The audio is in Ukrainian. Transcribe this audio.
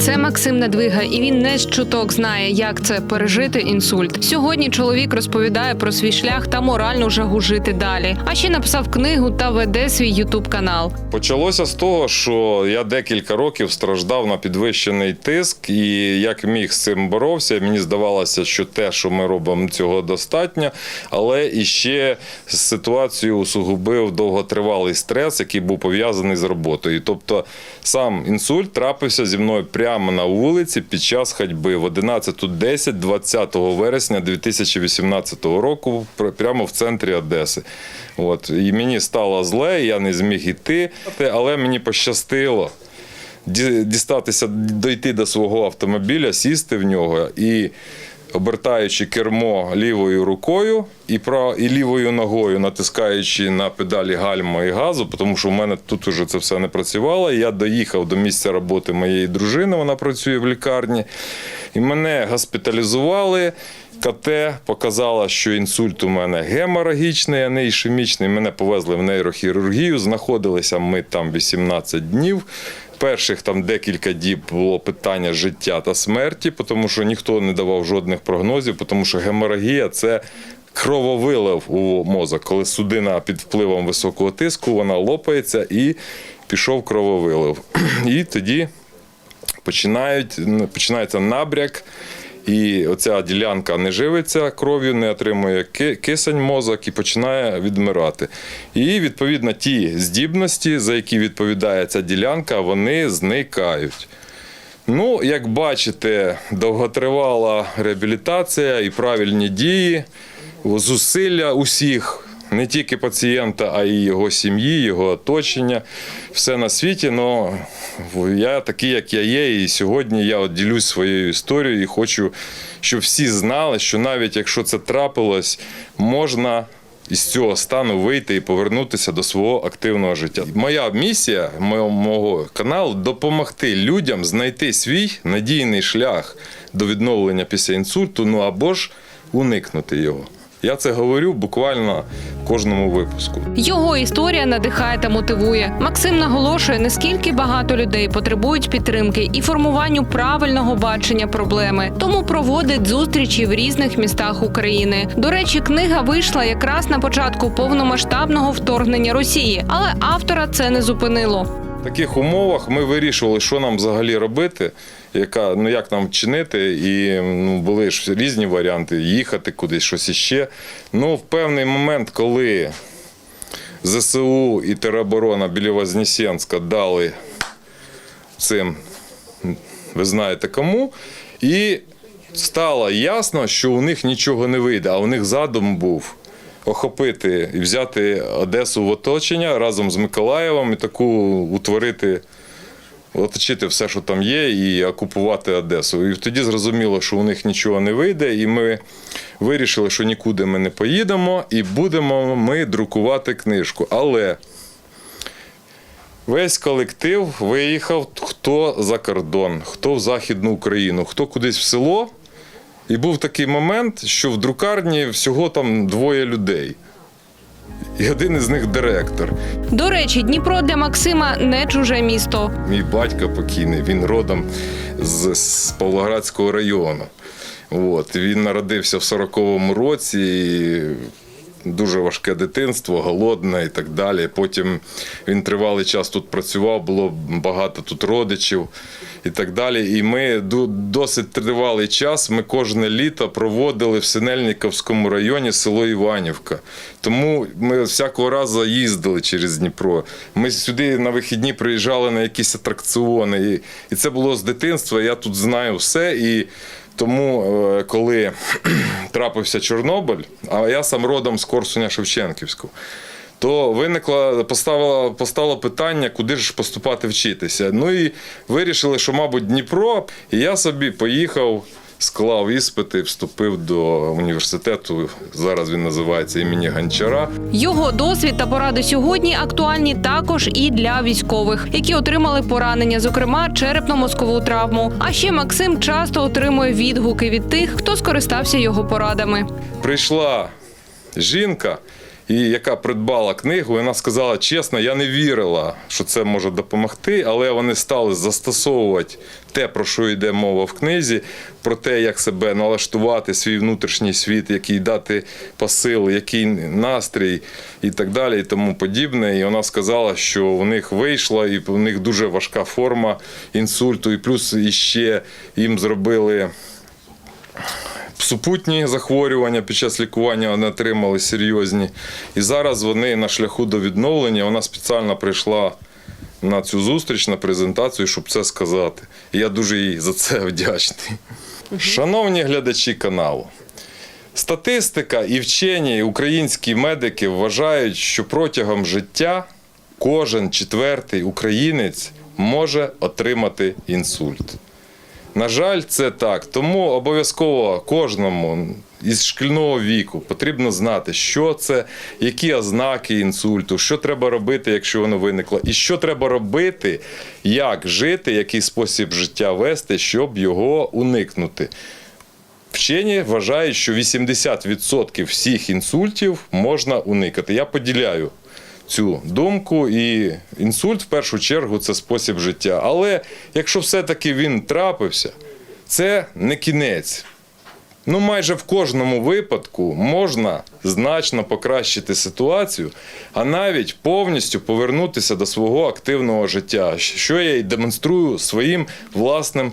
Це Максим Надвига, і він не з чуток знає, як це пережити інсульт. Сьогодні чоловік розповідає про свій шлях та моральну жагу жити далі. А ще написав книгу та веде свій ютуб канал. Почалося з того, що я декілька років страждав на підвищений тиск, і як міг з цим боровся. Мені здавалося, що те, що ми робимо, цього достатньо. Але іще ситуацію усугубив довготривалий стрес, який був пов'язаний з роботою. Тобто сам інсульт трапився зі мною прямо на вулиці під час ходьби в 11.10 20 вересня 2018 року, прямо в центрі Одеси. От і мені стало зле, я не зміг іти, але мені пощастило дістатися, дійти до свого автомобіля, сісти в нього і. Обертаючи кермо лівою рукою і прав, і лівою ногою, натискаючи на педалі гальма і газу, тому що в мене тут уже це все не працювало. Я доїхав до місця роботи моєї дружини, вона працює в лікарні, і мене госпіталізували. КТ показала, що інсульт у мене геморагічний, а не ішемічний. Мене повезли в нейрохірургію. Знаходилися ми там 18 днів. Перших там декілька діб було питання життя та смерті, тому що ніхто не давав жодних прогнозів, тому що геморагія це крововилив у мозок. Коли судина під впливом високого тиску, вона лопається і пішов крововилив. І тоді починають, починається набряк. І оця ділянка не живиться кров'ю, не отримує кисень мозок і починає відмирати. І відповідно ті здібності, за які відповідає ця ділянка, вони зникають. Ну, як бачите, довготривала реабілітація і правильні дії, зусилля усіх, не тільки пацієнта, а й його сім'ї, його оточення, все на світі. Ну я такий, як я є, і сьогодні я от ділюсь своєю історією і хочу, щоб всі знали, що навіть якщо це трапилось, можна. Із цього стану вийти і повернутися до свого активного життя. Моя місія мого, каналу допомогти людям знайти свій надійний шлях до відновлення після інсульту, ну або ж уникнути його. Я це говорю буквально кожному випуску. Його історія надихає та мотивує. Максим наголошує, наскільки багато людей потребують підтримки і формуванню правильного бачення проблеми. Тому проводить зустрічі в різних містах України. До речі, книга вийшла якраз на початку повномасштабного вторгнення Росії, але автора це не зупинило. В таких умовах ми вирішували, що нам взагалі робити, яка, ну як нам чинити, і ну, були ж різні варіанти їхати кудись, щось іще. Ну, в певний момент, коли ЗСУ і тероборона біля Вознесенська дали цим, ви знаєте кому, і стало ясно, що у них нічого не вийде, а у них задум був охопити і взяти Одесу в оточення разом з Миколаєвом і таку утворити, оточити все, що там є, і окупувати Одесу. І тоді зрозуміло, що у них нічого не вийде, і ми вирішили, що нікуди ми не поїдемо, і будемо ми друкувати книжку. Але Весь колектив виїхав хто за кордон, хто в Західну Україну, хто кудись в село. І був такий момент, що в друкарні всього там двоє людей. І один із них директор. До речі, Дніпро для Максима не чуже місто. Мій батько покійний, він родом з, з Павлоградського району. От, він народився в 40-му році. І Дуже важке дитинство, голодне і так далі. Потім він тривалий час тут працював, було багато тут родичів і так далі. І ми досить тривалий час. Ми кожне літо проводили в Синельниковському районі село Іванівка. Тому ми всякого разу їздили через Дніпро. Ми сюди на вихідні приїжджали на якісь атракціони. І, це було з дитинства. Я тут знаю все. І тому, е, коли трапився Чорнобиль, а я сам родом з Корсуня Шевченківського, то виникло, поставило, постало питання, куди ж поступати вчитися. Ну і вирішили, що, мабуть, Дніпро. І я собі поїхав, склав іспити, вступив до університету. Зараз він називається імені Гончара. Його досвід та поради сьогодні актуальні також і для військових, які отримали поранення, зокрема черепно-мозкову травму. А ще Максим часто отримує відгуки від тих, хто скористався його порадами. прийшла жінка і яка придбала книгу. Вона сказала чесно, я не вірила, що це може допомогти, але вони стали застосовувати те, про що йде мова в книзі, про те, як себе налаштувати, свій внутрішній світ, який дати посил, який настрій і так далі, і тому подібне. І вона сказала, що у них вийшла, і у них дуже важка форма інсульту, і плюс іще їм зробили. Супутні захворювання під час лікування вони отримали серйозні. І зараз вони на шляху до відновлення. Вона спеціально прийшла на цю зустріч, на презентацію, щоб це сказати. І я дуже їй за це вдячний. Шановні глядачі каналу, статистика і вчені і українські медики вважають, що протягом життя кожен четвертий українець може отримати інсульт. На жаль, це так. Тому обов'язково кожному із шкільного віку потрібно знати, що це, які ознаки інсульту, що треба робити, якщо воно виникло, і що треба робити, як жити, який спосіб життя вести, щоб його уникнути. Вчені вважають, що 80% всіх інсультів можна уникати. Я поділяю цю думку, і інсульт в першу чергу це спосіб життя. Але якщо все-таки він трапився, це не кінець. Ну, майже в кожному випадку можна значно покращити ситуацію, а навіть повністю повернутися до свого активного життя, що я й демонструю своїм власним